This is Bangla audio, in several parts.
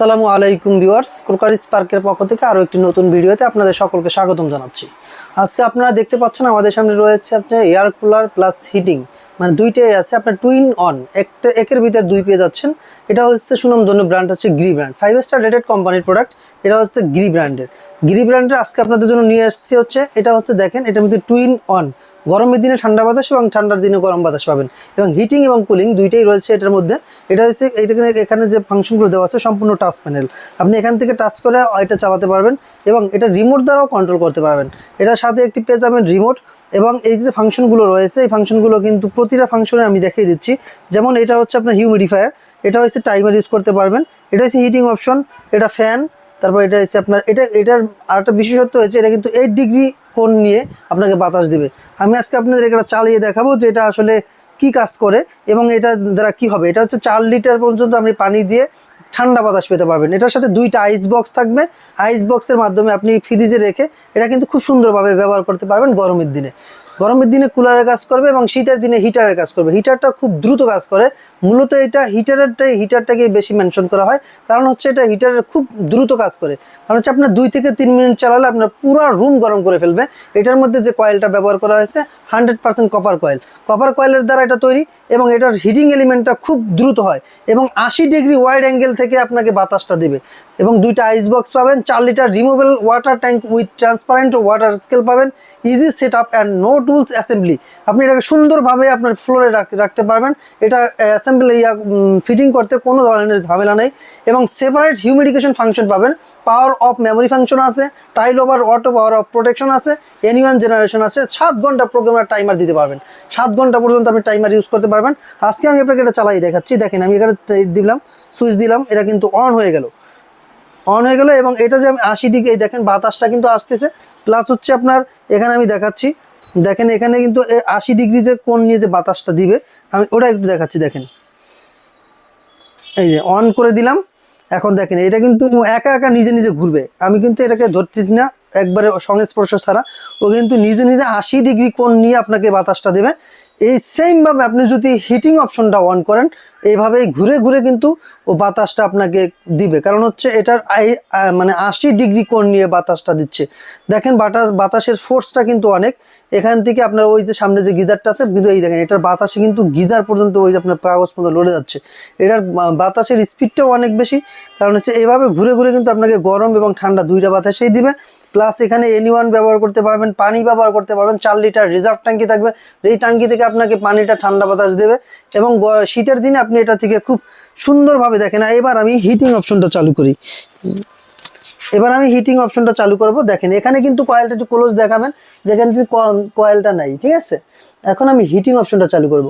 আসসালামু আলাইকুম ভিউয়ার্স ক্রোকারি স্পার্কের পক্ষ থেকে আরও একটি নতুন ভিডিওতে আপনাদের সকলকে স্বাগতম জানাচ্ছি। আজকে আপনারা দেখতে পাচ্ছেন আমাদের সামনে রয়েছে আপনার এয়ার কুলার প্লাস হিটিং মানে দুইটাই আছে, আপনার টুইন অন একটা একের ভিতরে দুই পেয়ে যাচ্ছেন। এটা হচ্ছে সুনামধন্য ব্র্যান্ড, হচ্ছে Gree brand five star rated কোম্পানির প্রোডাক্ট এটা হচ্ছে গ্রি ব্র্যান্ডের গ্রি ব্র্যান্ডের আজকে আপনাদের জন্য নিয়ে এসেছি হচ্ছে, এটা হচ্ছে দেখেন, এটার মধ্যে টুইন অন গরমের দিনে ঠান্ডা বাতাস এবং ঠান্ডার দিনে গরম বাতাস পাবেন। এবং হিটিং এবং কুলিং দুইটাই রয়েছে এটার মধ্যে। এটা হচ্ছে এটাকে এখানে যে ফাংশনগুলো দেওয়া আছে সম্পূর্ণ টাচ প্যানেল আপনি এখান থেকে টাচ করে এটা চালাতে পারবেন এবং এটা রিমোট দ্বারাও কন্ট্রোল করতে পারবেন। এটার সাথে একটি পেয়ে যাবেন রিমোট এবং এই যে ফাংশনগুলো রয়েছে, এই ফাংশনগুলো কিন্তু প্রতিটা ফাংশনে আমি দেখিয়ে দিচ্ছি। যেমন এটা হচ্ছে আপনার হিউমিডিফায়ার এটা হচ্ছে টাইমার ইউজ করতে পারবেন। এটা হচ্ছে হিটিং অপশন এটা ফ্যান তারপর এটা হচ্ছে আপনার, এটা, এটার আরেকটা বিশেষত্ব হয়েছে এটা কিন্তু এইট ডিগ্রি কোন নিয়ে আপনাকে বাতাস দেবে। আমি আজকে আপনাদের এটা চালিয়ে দেখাবো যে এটা আসলে কি কাজ করে এবং এটা দ্বারা কি হবে। এটা হচ্ছে চার লিটার পর্যন্ত আপনি পানি দিয়ে ঠান্ডা বাতাস পেতে পারবেন। এটার সাথে দুইটা আইস বক্স থাকবে। আইস বক্সের মাধ্যমে আপনি ফ্রিজে রেখে এটা কিন্তু খুব সুন্দরভাবে ব্যবহার করতে পারবেন গরমের দিনে। গরমের দিনে কুলারের কাজ করবে এবং শীতের দিনে হিটারের কাজ করবে। হিটারটা খুব দ্রুত কাজ করে। মূলত এটা হিটারেরটাই হিটারটাকে বেশি মেনশন করা হয়। কারণ হচ্ছে এটা হিটারের খুব দ্রুত কাজ করে। কারণ হচ্ছে আপনার দুই থেকে তিন মিনিট চালালে আপনার পুরো রুম গরম করে ফেলবে। এটার মধ্যে যে কয়েলটা ব্যবহার করা হয়েছে hundred percent copper coil copper কয়েলের দ্বারা এটা তৈরি এবং এটার হিটিং এলিমেন্টটা খুব দ্রুত হয়। এবং আশি ডিগ্রি ওয়াইড অ্যাঙ্গেল থেকে আপনাকে বাতাসটা দেবে। এবং দুইটা আইস বক্স পাবেন, চার litre removable water tank with transparent water scale পাবেন easy set up and no tools assembly আপনি এটাকে সুন্দরভাবে আপনার ফ্লোরে রাখতে পারবেন। এটা অ্যাসেম্বলি ফিটিং করতে কোনো ধরনের ঝামেলা নেই। এবং সেপারেট হিউমিডিকেশন ফাংশন পাবেন। পাওয়ার অফ মেমোরি ফাংশন আছে tilt over auto power off protection আছে এনিওয়ান জেনারেশন আছে, সাত ঘণ্টা প্রোগ্রামার টাইমার দিতে পারবেন। সাত ঘণ্টা পর্যন্ত আপনি টাইমার ইউজ করতে পারবেন। আজকে আমি আপনাকে এটা চালাই দেখাচ্ছি। দেখেন, আমি এখানে দিলাম। সুইচ দিলাম, এটা কিন্তু অন হয়ে গেল। অন হয়ে গেল এবং এটা যে আমি আশি ডিগ্রি দেখেন বাতাসটা কিন্তু আসতেছে। প্লাস হচ্ছে আপনার, এখানে আমি দেখাচ্ছি। দেখেন এখানে কিন্তু আশি ডিগ্রি যে কোন নিয়ে যে বাতাসটা দিবে, আমি ওটা একটু দেখাচ্ছি, দেখেন। এই যে অন করে দিলাম। এখন দেখেন, এটা কিন্তু একা একা নিজে নিজে ঘুরবে। আমি কিন্তু এটাকে ধরতেছি না, একবারে সংস্পর্শ ছাড়া। ও কিন্তু নিজে নিজে আশি ডিগ্রি কোণ নিয়ে আপনাকে বাতাসটা দেবে। এই সেমভাবে আপনি যদি হিটিং অপশনটা অন করেন এইভাবেই ঘুরে ঘুরে কিন্তু ও বাতাসটা আপনাকে দিবে। কারণ হচ্ছে এটার আই- মানে আশি ডিগ্রি কোণ নিয়ে বাতাসটা দিচ্ছে। দেখেন বাতাস, বাতাসের ফোর্সটা কিন্তু অনেক। এখান থেকে আপনার ওই যে সামনে যে গিজারটা আছে, কিন্তু এই দেখেন, এটার বাতাসে কিন্তু গিজার পর্যন্ত ওই যে আপনার কাগজ পর্যন্ত লড়ে যাচ্ছে। এটার বাতাসের স্পিডটাও অনেক বেশি। কারণ হচ্ছে এইভাবে ঘুরে ঘুরে কিন্তু আপনাকে গরম এবং ঠান্ডা দুইটা বাতাসেই দিবে। প্লাস এখানে এনি ব্যবহার করতে পারবেন, পানি ব্যবহার করতে পারবেন, চার লিটার রিজার্ভ ট্যাঙ্কি থাকবে। এই ট্যাঙ্কি থেকে আপনাকে পানিটা ঠান্ডা বাতাস দেবে। এবং শীতের দিনে আপনি এটা থেকে খুব সুন্দরভাবে দেখেন। এবার আমি হিটিং অপশনটা চালু করি। এবার আমি হিটিং অপশনটা চালু করব। দেখেন, এখানে কিন্তু কয়েলটা একটু ক্লোজ দেখাবেন। যেখানে কয়েলটা নাই, ঠিক আছে? এখন আমি হিটিং অপশনটা চালু করব।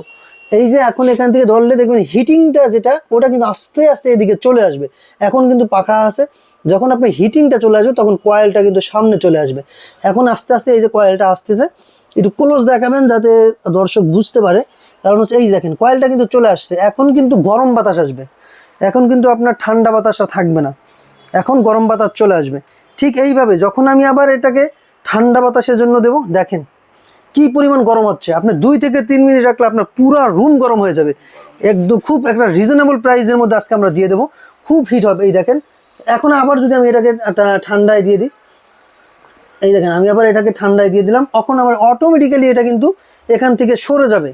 এই যে এখন এখান থেকে ধরলে দেখবেন হিটিংটা যেটা, ওটা কিন্তু আস্তে আস্তে এদিকে চলে আসবে। এখন কিন্তু পাখা আছে। যখন আপনি হিটিংটা চলে আসবে, তখন কয়েলটা কিন্তু সামনে চলে আসবে। এখন আস্তে আস্তে এই যে কয়েলটা আসতেছে, একটু ক্লোজ দেখাবেন যাতে দর্শক বুঝতে পারে। কারণ হচ্ছে এই দেখেন, কয়েলটা কিন্তু চলে আসছে। এখন কিন্তু গরম বাতাস আসবে। এখন কিন্তু আপনার ঠান্ডা বাতাসটা থাকবে না। এখন গরম বাতাস চলে আসবে। ঠিক এইভাবে যখন আমি আবার এটাকে ঠান্ডা বাতাসের জন্য দেব, দেখেন কি পরিমাণ গরম হচ্ছে। আপনি দুই থেকে তিন মিনিট রাখলে আপনার পুরো রুম গরম হয়ে যাবে। একদম খুব একটা রিজনেবল প্রাইসের মধ্যে আজকে আমরা দিয়ে দেবো। খুব হিট হবে, এই দেখেন। এখন আবার যদি আমি এটাকে ঠান্ডায় দিয়ে দিই, এই দেখেন, আমি আবার এটাকে ঠান্ডায় দিয়ে দিলাম। এখন আবার অটোমেটিক্যালি এটা কিন্তু এখান থেকে সরে যাবে।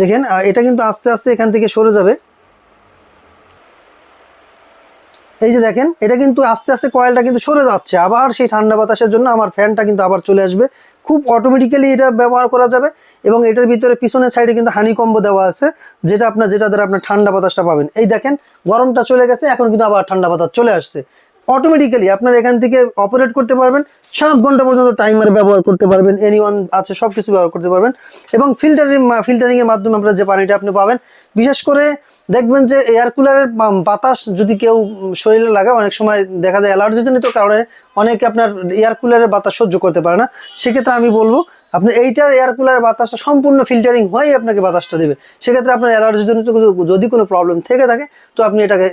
দেখেন এটা কিন্তু আস্তে আস্তে এখান থেকে সরে যাবে। এই যে দেখেন, এটা কিন্তু আস্তে আস্তে কয়েলটা কিন্তু সরে যাচ্ছে। আবার সেই ঠান্ডা বাতাসের জন্য আমার ফ্যানটা কিন্তু আবার চলে আসবে। খুব অটোমেটিক্যালি এটা ব্যবহার করা যাবে এবং এটার ভিতরে পিছনের সাইডে কিন্তু হানি কম্বো দেওয়া আছে, যেটা আপনার, যেটা দ্বারা আপনার ঠান্ডা বাতাসটা পাবেন। এই দেখেন, গরমটা চলে গেছে, এখন কিন্তু আবার ঠান্ডা বাতাস চলে আসছে। অটোমেটিক্যালি আপনার এখান থেকে অপারেট করতে পারবেন। সাত ঘণ্টা পর্যন্ত টাইমার ব্যবহার করতে পারবেন। এনি ওয়ান আছে সব কিছু ব্যবহার করতে পারবেন। এবং ফিল্টারিং ফিল্টারিংয়ের মাধ্যমে আপনার যে পানিটা আপনি পাবেন, বিশেষ করে দেখবেন যে এয়ার কুলারের বাতাস যদি কেউ শরীরে লাগায়, অনেক সময় দেখা যায় অ্যালার্জিজনিত কারণে অনেকে আপনার এয়ার কুলারের বাতাস সহ্য করতে পারে না। সেক্ষেত্রে আমি বলব আপনি এইটার এয়ার কুলার বাতাসটা সম্পূর্ণ ফিল্টারিং হয়ে আপনাকে বাতাসটা দেবে। সেক্ষেত্রে আপনার অ্যালার্জির জন্য যদি কোনো প্রবলেম থেকে থাকে, তো আপনি এটাকে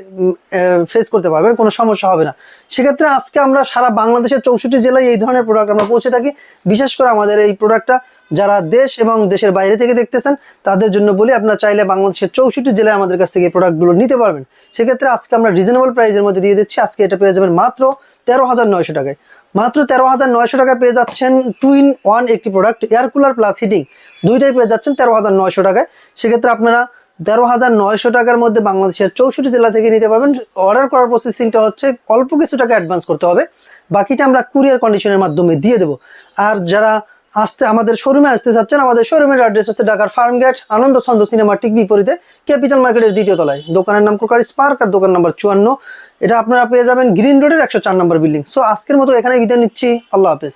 ফেস করতে পারবেন, কোনো সমস্যা হবে না। সেক্ষেত্রে আজকে আমরা সারা বাংলাদেশের চৌষট্টি জেলায় এই ধরনের প্রোডাক্ট আমরা পৌঁছে থাকি। বিশেষ করে আমাদের এই প্রোডাক্টটা যারা দেশ এবং দেশের বাইরে থেকে দেখতেছেন, তাদের জন্য বলি, আপনারা চাইলে বাংলাদেশের চৌষট্টি জেলায় আমাদের কাছ থেকে এই প্রোডাক্টগুলো নিতে পারবেন। সেক্ষেত্রে আজকে আমরা রিজনেবল প্রাইসের মধ্যে দিয়ে দিচ্ছি। আজকে এটা পেয়ে যাবেন মাত্র তেরো হাজার নয়শো টাকায়। মাত্র তেরো হাজার নয়শো টাকা পেয়ে যাচ্ছেন টু ইন ওয়ান একটি product air cooler plus heating দুইটাই পেয়ে যাচ্ছেন তেরো হাজার নয়শো টাকায়। সেক্ষেত্রে আপনারা তেরো হাজার নয়শো টাকার মধ্যে বাংলাদেশের চৌষট্টি জেলা থেকে নিতে পারবেন। অর্ডার করার প্রসেসিংটা হচ্ছে অল্প কিছু টাকা অ্যাডভান্স করতে হবে। বাকিটা আমরা কুরিয়ার কন্ডিশনের মাধ্যমে দিয়ে দেবো। আর যারা আসতে, আমাদের শোরুমে আসতে চাচ্ছেন, আমাদের শোরুমের অ্যাড্রেস হচ্ছে ঢাকার ফার্ম গেট আনন্দ ছন্দ সিনেমার ঠিক বিপরীতে ক্যাপিটাল মার্কেটের দ্বিতীয় তলায়। দোকানের নাম ক্রোকারি স্পার্ক আর দোকান নাম্বার চুয়ান্ন। এটা আপনারা পেয়ে যাবেন গ্রিন রোডের একশো চার নম্বর বিল্ডিং সো আজকের মতো এখানে বিদায় নিচ্ছি। আল্লাহ হাফেজ।